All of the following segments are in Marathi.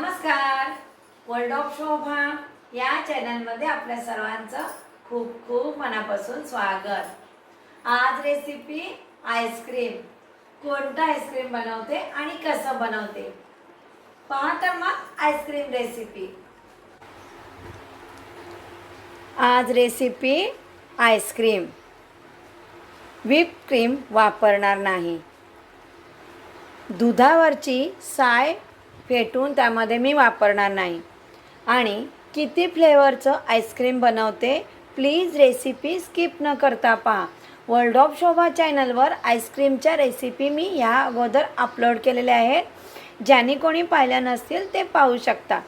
नमस्कार. वर्ल्ड ऑफ शोभा या चॅनलमध्ये आपल्या सर्वांचं खूप खूप मनापासून स्वागत. आज रेसिपी आईस्क्रीम कोणतं आईस्क्रीम बनवते आणि कसं बनवते? पहा तर मग आईस्क्रीम रेसिपी आज recipe ice cream whip cream वापरणार नाही. दुधावरची साय फेटून त्यामध्ये मी वापरणार नाही. आणि किती फ्लेवरचं आईस्क्रीम बनवते प्लीज रेसिपी स्किप न करता पहा. वर्ल्ड ऑफ शोभा चॅनलवर आईस्क्रीमच्या रेसिपी मी ह्या अगोदर अपलोड केलेल्या आहेत. ज्यांनी कोणी पाहिल्या नसतील ते पाहू शकता.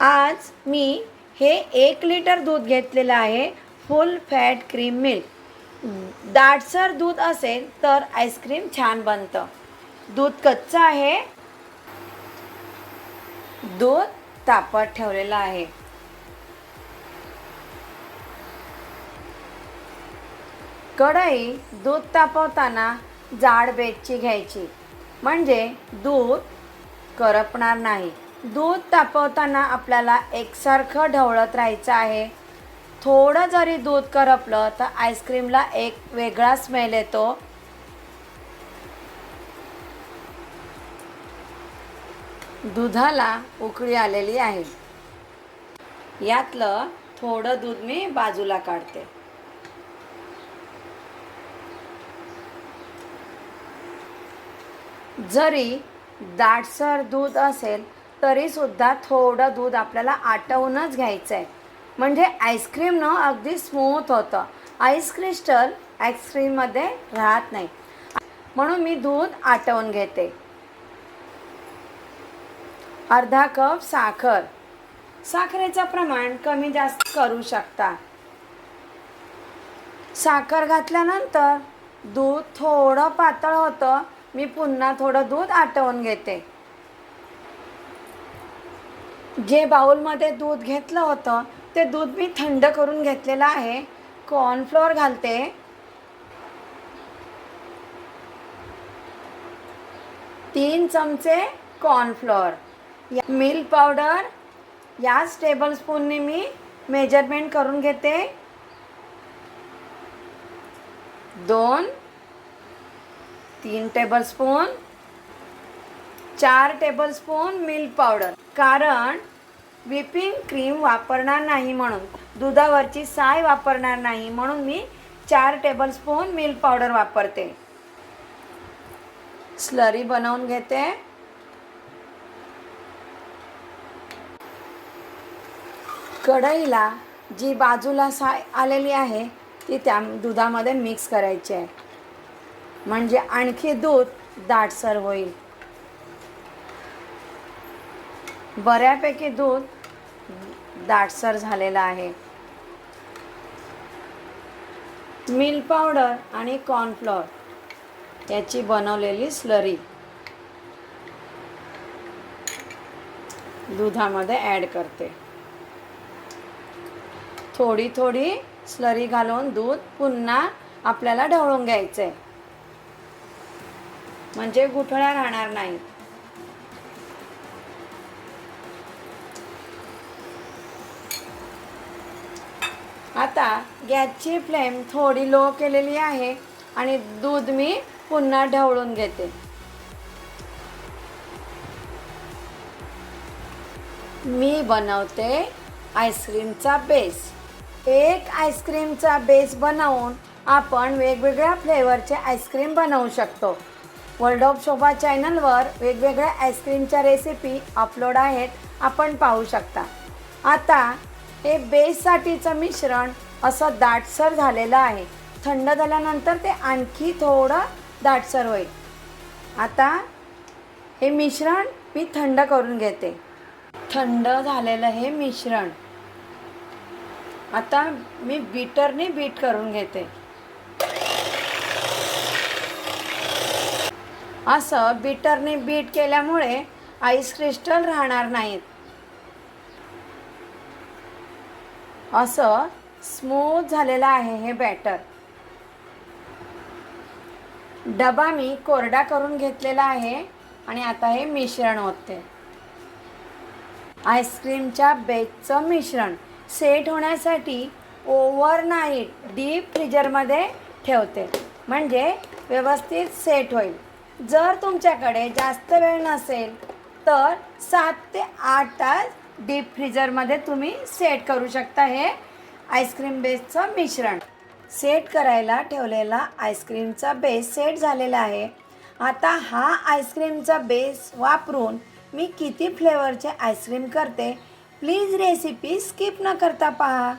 आज मी हे एक लिटर दूध घेतलेलं आहे फुल फॅट क्रीम मिल्क. दाटसर दूध असेल तर आईस्क्रीम छान बनतं. दूध कच्चं आहे दूध तापत ठेवलेलं आहे. कढई दूध तापवताना जाड बेटची घ्यायची. म्हणजे दूध करपणार नाही. दूध तापवताना आपल्याला एकसारखं ढवळत राहायचं आहे. थोडं जरी दूध करपलं तर आईस्क्रीमला एक वेगळा स्मेल येतो. दुधाला उकळी आलेली आहे. यातलं थोडं दूध मी बाजूला काढते. जरी दाटसर दूध असेल तरीसुद्धा थोडं दूध आपल्याला आटवूनच घ्यायचं आहे म्हणजे आईस्क्रीमनं अगदी स्मूथ होतं. आईस क्रिस्टल आईस्क्रीममध्ये राहत नाही. म्हणून मी दूध आटवून घेते. अर्धा कप साखर. साखरेचं प्रमाण कमी जास्त करू शकता. साखर घातल्यानंतर दूध थोडं पातळ होतं. मी पुन्हा थोडं दूध आटवून घेते. जे बाऊलमध्ये दूध घेतलं होतं ते दूध मी थंड करून घेतलेलं आहे. कॉर्नफ्लोअर घालते. तीन चमचे कॉर्नफ्लोअर. मिल्क पावडर याच टेबलस्पूनने मी मेजरमेंट करून घेते. दोन तीन टेबलस्पून चार टेबलस्पून मिल्क पावडर कारण व्हिपिंग क्रीम वापरणार नाही म्हणून दुधावरची साय वापरणार नाही म्हणून मी चार टेबलस्पून मिल्क पावडर वापरते. स्लरी बनवून घेते. कढईला जी बाजूला साय आलेली आहे ती त्या दुधामध्ये मिक्स करायची आहे. म्हणजे आणखी दूध दाटसर होईल. बऱ्यापैकी दूध दाटसर झालेलं आहे. मिल्क पावडर आणि कॉर्नफ्लॉर याची बनवलेली स्लरी दुधामध्ये ॲड करते. थोडी थोडी स्लरी घालून दूध पुन्हा आपल्याला ढवळून घ्यायचं आहे म्हणजे गुठळ्या राहणार नाही. आता गॅसची फ्लेम थोडी लो केलेली आहे आणि दूध मी पुन्हा ढवळून घेते. मी बनवते आईस्क्रीमचा बेस. एक आईस्क्रीमचा बेस बनवून आपण वेगवेगळ्या फ्लेवरचे आईस्क्रीम बनवू शकतो. वर्ल्ड ऑफ शोभा चॅनलवर वेगवेगळ्या आईस्क्रीमच्या रेसिपी अपलोड आहेत आपण पाहू शकता. आता हे बेससाठीचं मिश्रण असं दाटसर झालेलं आहे. थंड झाल्यानंतर ते आणखी थोडं दाटसर होईल. आता हे मिश्रण मी थंड करून घेते. थंड झालेलं हे मिश्रण आता मी बीटरने बीट करून घेते. असं बीटरने बीट केल्यामुळे आईस क्रिस्टल राहणार नाहीत. असं स्मूथ झालेलं आहे हे बॅटर डबा मी कोरडा करून घेतलेला आहे आणि आता हे मिश्रण होते आईस्क्रीमच्या बेसचं मिश्रण. सेट होण्यासाठी ओव्हरनाईट डीप फ्रीजरमध्ये ठेवते. म्हणजे व्यवस्थित सेट होईल. जर तुमच्याकडे जास्त वेळ नसेल तर सात ते आठ तास डीप फ्रीजरमध्ये तुम्ही सेट करू शकता हे आईस्क्रीम बेसचं मिश्रण. सेट करायला ठेवलेला आईस्क्रीमचा बेस सेट झालेला आहे. आता हा आईस्क्रीमचा बेस वापरून मी किती फ्लेवरचे आईस्क्रीम करते प्लीज रेसिपी स्किप न करता पहा.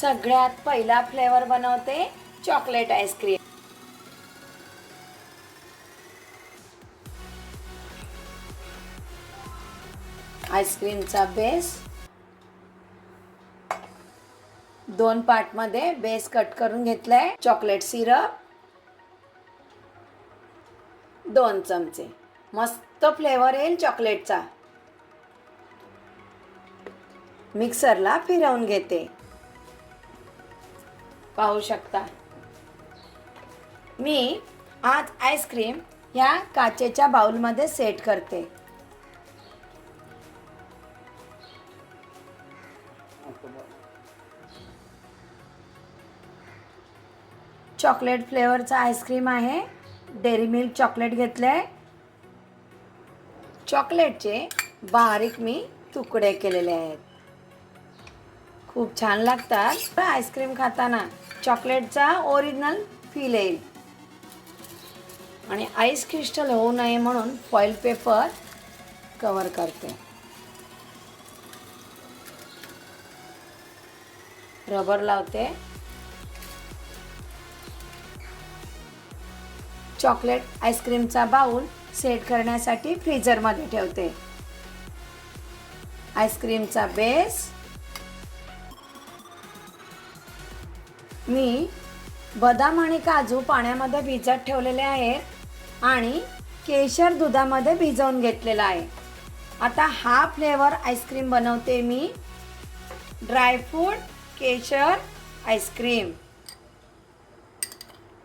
सगळ्यात पहिला फ्लेवर बनवते चॉकलेट आईस्क्रीम आईस्क्रीमचा बेस दोन पार्टमध्ये बेस कट करून घेतलाय चॉकलेट सिरप दोन चमचे. मस्त फ्लेवर येईल चॉकलेटचा मिक्सरला फिरवून घेते. पाहू शकता. मी आज आईस्क्रीम ह्या काचेच्या बाउलमध्ये सेट करते. चॉकलेट फ्लेवरचा आईस्क्रीम आहे. डेअरी मिल्क चॉकलेट घेतलं आहे चॉकलेटचे बारीक मी तुकडे केलेले आहेत. खूप छान लागतात. आईस्क्रीम खाताना चॉकलेटचा ओरिजिनल फील येईल. आणि आईस क्रिस्टल होऊ नये म्हणून फॉईल पेपर कवर करते. रबर लावते. चॉकलेट आईस्क्रीमचा बाऊल सेट करण्यासाठी फ्रीजरमध्ये ठेवते. आईस्क्रीमचा बेस मी बदाम आणि काजू पाण्यामध्ये भिजत ठेवलेले आहेत आणि केशर दुधामध्ये भिजवून घेतलेला आहे. आता हा फ्लेवर आईस्क्रीम बनवते मी. ड्रायफ्रूट केशर आईस्क्रीम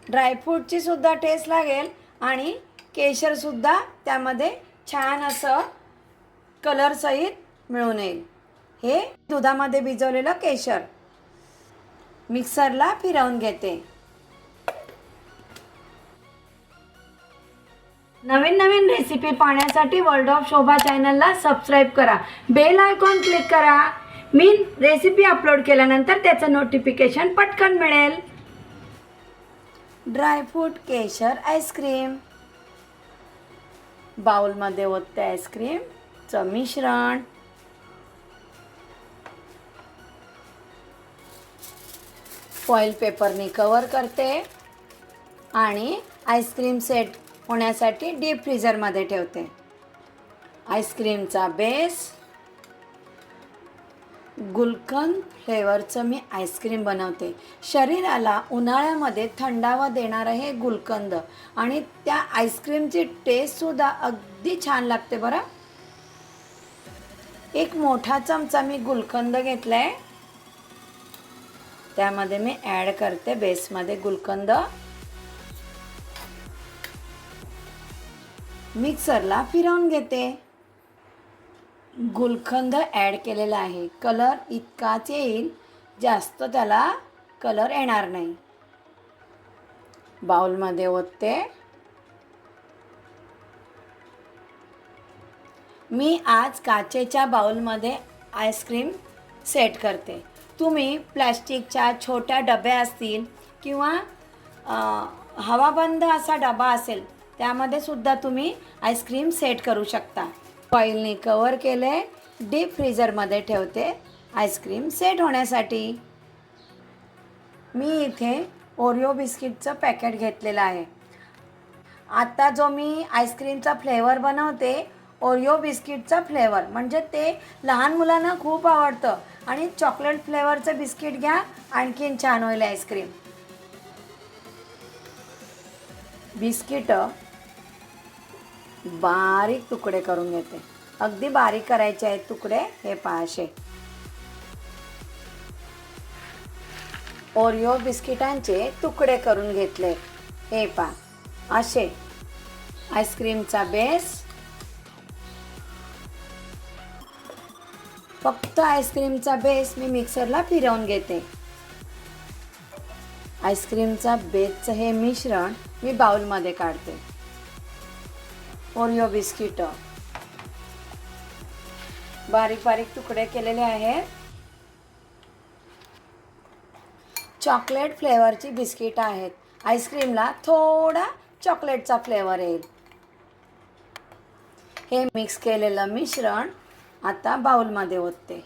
ड्रायफ्रूटची सुद्धा टेस्ट लागेल आणि केशरसुद्धा त्यामध्ये छान असं कलरसहित मिळून येईल. हे दुधामध्ये भिजवलेलं केशर. मिक्सरला फिरवून घेते. नवीन नवीन रेसिपी पाहण्यासाठी वर्ल्ड ऑफ शोभा चॅनलला सबस्क्राईब करा. बेल आयकॉन क्लिक करा. मी रेसिपी अपलोड केल्यानंतर त्याचं नोटिफिकेशन पटकन मिळेल. ड्रायफ्रूट केशर आईस्क्रीम बाउलमध्ये ओतते आईस्क्रीमचं मिश्रण. फॉईल पेपरने कवर करते आणि आईस्क्रीम सेट होण्यासाठी डीप फ्रीजरमध्ये ठेवते. आईस्क्रीमचा बेस गुलकंद फ्लेवरचं मी आईस्क्रीम बनवते. शरीराला उन्हाळ्यामध्ये थंडावा देणारं हे गुलकंद आणि त्या आईस्क्रीमची टेस्टसुद्धा अगदी छान लागते बरं. एक मोठा चमचा मी गुलकंद घेतला आहे त्यामध्ये मी ॲड करते बेसमध्ये गुलकंद. मिक्सरला फिरवून घेते. गुलकंद ॲड केलेला आहे. कलर इतकाच येईल जास्त त्याला कलर येणार नाही. बाउलमध्ये ओतते. मी आज काचेच्या बाउलमध्ये आईस्क्रीम सेट करते. तुम्ही प्लॅस्टिकच्या छोट्या डब्या असतील किंवा हवाबंद असा डबा असेल त्यामध्ये सुद्धा तुम्ही आईस्क्रीम सेट करू शकता. फॉईलने कवर केले डीप फ्रीजरमध्ये ठेवते आईस्क्रीम सेट होण्यासाठी. मी इथे ओरिओ बिस्किटचं पॅकेट घेतलेलं आहे. आत्ता जो मी आईस्क्रीमचा फ्लेवर बनवते ओरिओ बिस्किटचा फ्लेवर म्हणजे ते लहान मुलांना खूप आवडतं. आणि चॉकलेट फ्लेवरचं बिस्किट घ्या आणखीन छान होईल आईस्क्रीम. बिस्किटं बारीक तुकडे करून घेते. अगदी बारीक करायचे आहेत तुकडे हे पहा असे. ओरिओ बिस्किटांचे तुकडे करून घेतले. हे पहा असे. आईस्क्रीमचा बेस फक्त आईस्क्रीमचा बेस मी मिक्सरला फिरवून घेते. आईस्क्रीमचा बेसचं हे मिश्रण मी बाउलमध्ये काढते. ओरिओ बिस्किट बारीक बारीक तुकडे केलेले आहेत चॉकलेट फ्लेवरची बिस्किट आहेत. आईस्क्रीमला थोडा चॉकलेटचा फ्लेवर येईल. हे मिक्स केलेलं मिश्रण आता बाउलमध्ये ओतते.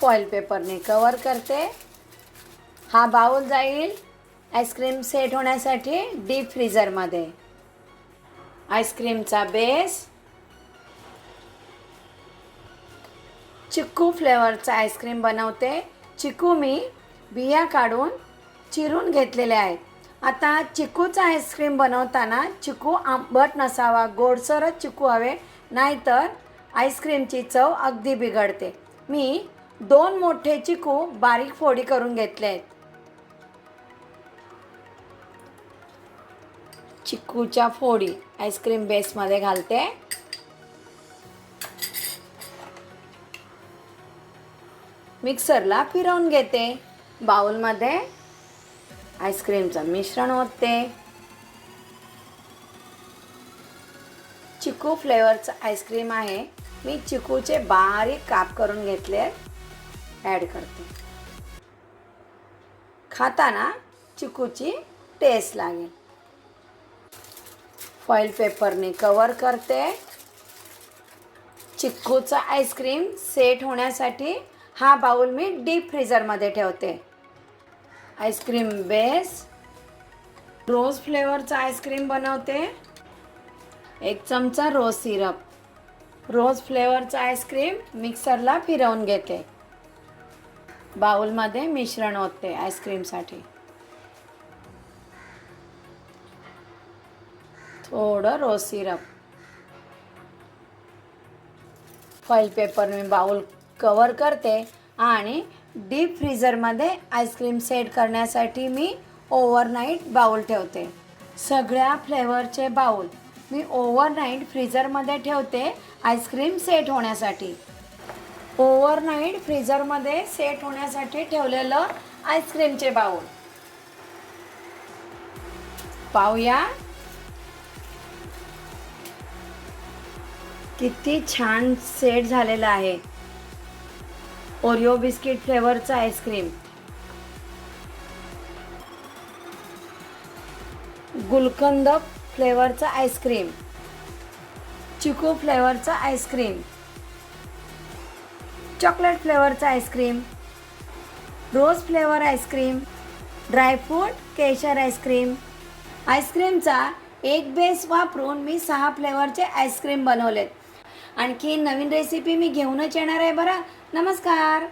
फॉईल पेपरने कवर करते. हा बाउल जाईल आईस्क्रीम सेट होण्यासाठी डीप फ्रीजरमध्ये आईस्क्रीमचा बेस चिक्कू फ्लेवरचा आईस्क्रीम बनवते. चिकू मी बिया काढून चिरून घेतलेल्या आहेत. आता चिकूचा आईस्क्रीम बनवताना चिकू आंबट नसावा गोडसरच चिकू हवे नाहीतर आईस्क्रीमची चव अगदी बिघडते. मी दोन मोठे चिकू बारीक फोडी करून घेतले आहेत. चिकूच्या फोडी आईस्क्रीम बेसमध्ये घालते. मिक्सरला फिरवून घेते बाउलमध्ये. आईस्क्रीमचं मिश्रण होते चिकू फ्लेवरचं आईस्क्रीम आहे. मी चिकूचे बारीक काप करून घेतले. ॲड करते. खाताना चिकूची टेस्ट लागेल. फॉईल पेपरने कवर करते. चिक्कूचा आईस्क्रीम सेट होण्यासाठी हा बाऊल मी डीप फ्रीझरमध्ये ठेवते. आईस्क्रीम बेस रोज फ्लेवरचा आईस्क्रीम बनवते. एक चमचा रोज सिरप. रोज फ्लेवरचा आईस्क्रीम मिक्सरला फिरवून घेते. बाउलमध्ये मिश्रण होते आईस्क्रीमसाठी. थोडं रोज सिरप. फॉईल पेपर मी बाउल कवर करते आणि डीप फ्रीझरमध्ये आईस्क्रीम सेट करण्यासाठी मी ओव्हरनाईट बाउल ठेवते. सगळ्या फ्लेवरचे बाउल मी ओव्हरनाईट फ्रीझरमध्ये ठेवते आईस्क्रीम सेट होण्यासाठी. ओव्हरनाईट फ्रीझरमध्ये सेट होण्यासाठी ठेवलेलं आईस्क्रीमचे बाउल. पाहूया. किती छान सेट झालेलं आहे. ओरिओ बिस्किट फ्लेवरचं आईस्क्रीम. गुलकंद फ्लेवरचं आईस्क्रीम. चिकू फ्लेवरचं आईस्क्रीम. चॉकलेट फ्लेवरचं ice cream. Rose flavour ice cream. Dry fruit केशर आईस्क्रीम. आईस्क्रीमचा एक बेस वापरून मी सहा फ्लेवरचे आईस्क्रीम बनवलेत. आणखी नवीन रेसिपी मी घेऊनच येणार आहे बरं. नमस्कार.